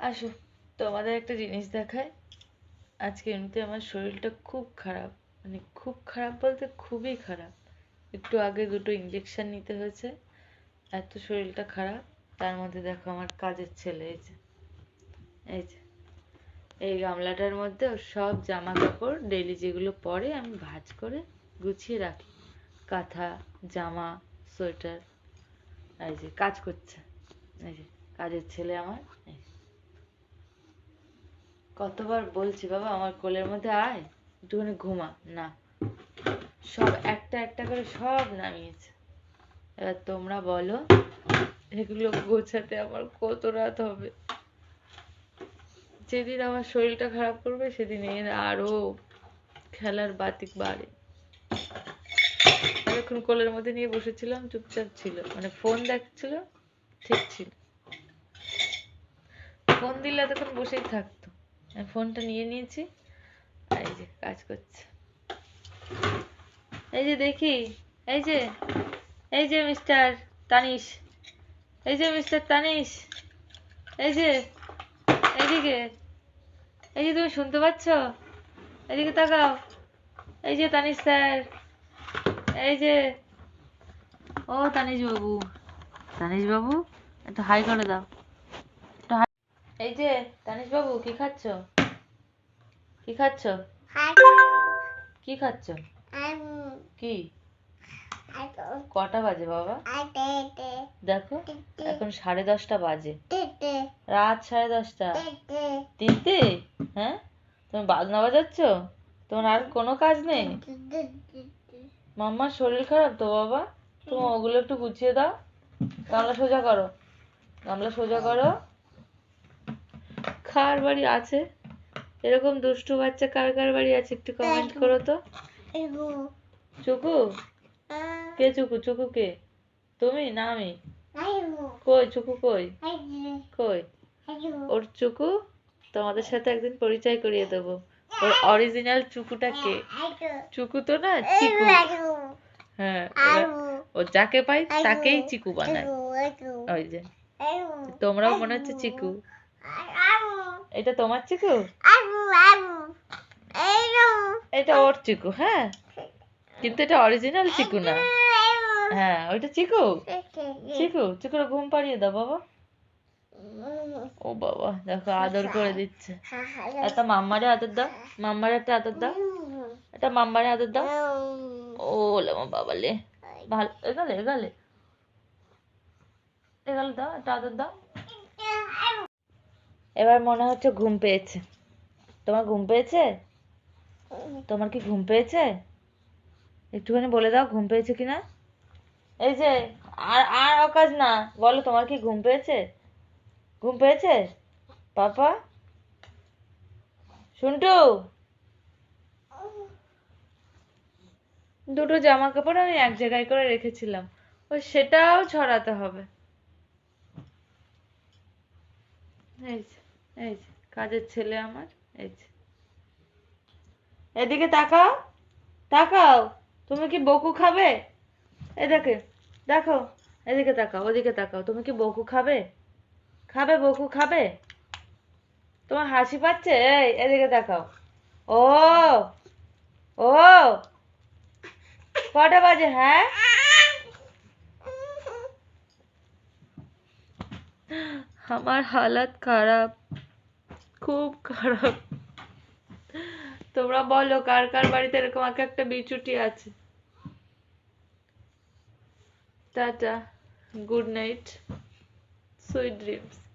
আসো, তোমাদের একটা জিনিস দেখায় আজকে এমনিতে আমার শরীরটা খুব খারাপ মানে খুব খারাপ বলতে খুবই খারাপ। একটু আগে দুটো ইঞ্জেকশন নিতে হয়েছে, এত শরীরটা খারাপ, তার মধ্যে দেখো আমার কাজের ছেলে, এই যে এই যে, এই গামলাটার মধ্যে সব জামা কাপড় ডেইলি যেগুলো পরে আমি ভাঁজ করে গুছিয়ে রাখি। কাঁথা, জামা, সোয়েটার, এই যে, কাজ করছে, এই যে, কাজের ছেলে আমার, এই। কতবার বলছি, বাবা, আমার কোলের মধ্যে আয়, একটুখানি ঘুমা, না। সব একটা একটা করে সব নামিয়েছে। এবার তোমরা বলো, এগুলো গোছাতে আমার কত রাত হবে? যেদিন আমার শরীরটা খারাপ করবে, সেদিন এর আরও খেলার বাতিক বাড়ে। এতক্ষণ কোলের মধ্যে নিয়ে বসেছিলাম, চুপচাপ ছিল। মানে ফোন দেখছিল, ঠিক ছিল। ফোন দিলে এতক্ষণ বসেই থাকতো ফোনটা নিয়ে নিয়েছি। আর এই যে কাজ করছে। এই যে দেখি, এই যে এই যে মিস্টার তানিশ, এই যে মিস্টার তানিশ, এই যে, এইদিকে, এই যে তুমি শুনতে পাচ্ছ? এদিকে তাকাও। এই যে তানিশ স্যার, এই যে, ও তানিশ বাবু। তানিশ বাবু, একটু হাই করে দাও। এই যে তানিশ বাবু কি খাচ্ছ? কি খাচ্ছ? কি খাচ্ছ? কি? কটা বাজে বাবা? দেখো এখন সাড়ে দশটা বাজে। রাত সাড়ে দশটা। তিনটে? হ্যাঁ? তুমি বাজনা বাজাচ্ছ? তোমার আর কোনো কাজ নেই? মাম্মার শরীর খারাপ তো বাবা? তুমি ওগুলো একটু গুছিয়ে দাও। গামলা সোজা করো। গামলা সোজা করো। কার বাড়ি আছে? এরকম দুষ্টু বাচ্চা কার কার বাড়ি আছে? একটু কমেন্ট করো তো। চুকু? কে চুকু? চুকু কে? তুমি? না আমি। কই? চুকু কই? কই? ওর চুকু? তোমাদের সাথে একদিন পরিচয় করিয়ে দেবো। ওর অরিজিনাল চুকুটা কে? চুকু তো না? চিকু। হ্যাঁ ও যাকে পাই তাকেই চিকু বানায়। ওই যে। তোমরাও মনে হচ্ছে চিকু। এটা তোমার চিকু? এটা ওর চিকু হ্যাঁ? কিন্তু এটা অরিজিনাল চিকু না। হ্যাঁ ওইটা চিকু? চিকু চিকুর ঘুম পাড়িয়ে দাও বাবা। ও বাবা দেখো আদর করে দিচ্ছে। একটা মাম্মারে আদর দাও। মাম্মারে একটা আদর দাও। একটা মাম্মারে আদর দাও। ও লে আমার বাবা লে। ভালো এগালে এগালে। এগালে দাও একটা আদর দাও। এবার মনে হচ্ছে ঘুম পেয়েছে। তোমার ঘুম পেয়েছে? তোমার কি ঘুম পেয়েছে? একটুখানি বলে দাও ঘুম পেয়েছে কিনা? এই যে আর আর অকাজ না বলো তোমার কি ঘুম পেয়েছে? ঘুম পেয়েছে? পাপা? শুনটু? দুটো জামা কাপড় আমি এক জায়গায় করে রেখেছিলাম ও সেটাও ছড়াতে হবে। এই যে। এই যে কাজের ছেলে আমার এই যে। এদিকে তাকাও তাকাও তুমি কি বকু খাবে? এ দেখে দেখো এদিকে তাকাও ওদিকে তাকাও তুমি কি বকু খাবে? খাবে বকু খাবে? তোমার হাসি পাচ্ছে? এই এদিকে তাকাও। ও ও কটা বাজে হ্যাঁ? আমার হালাত খারাপ। খুব খারাপ। তোমরা বলো, কার কার বাড়িতে এরকম এক একটা বিচুটি আছে? Tata, good night, sweet dreams.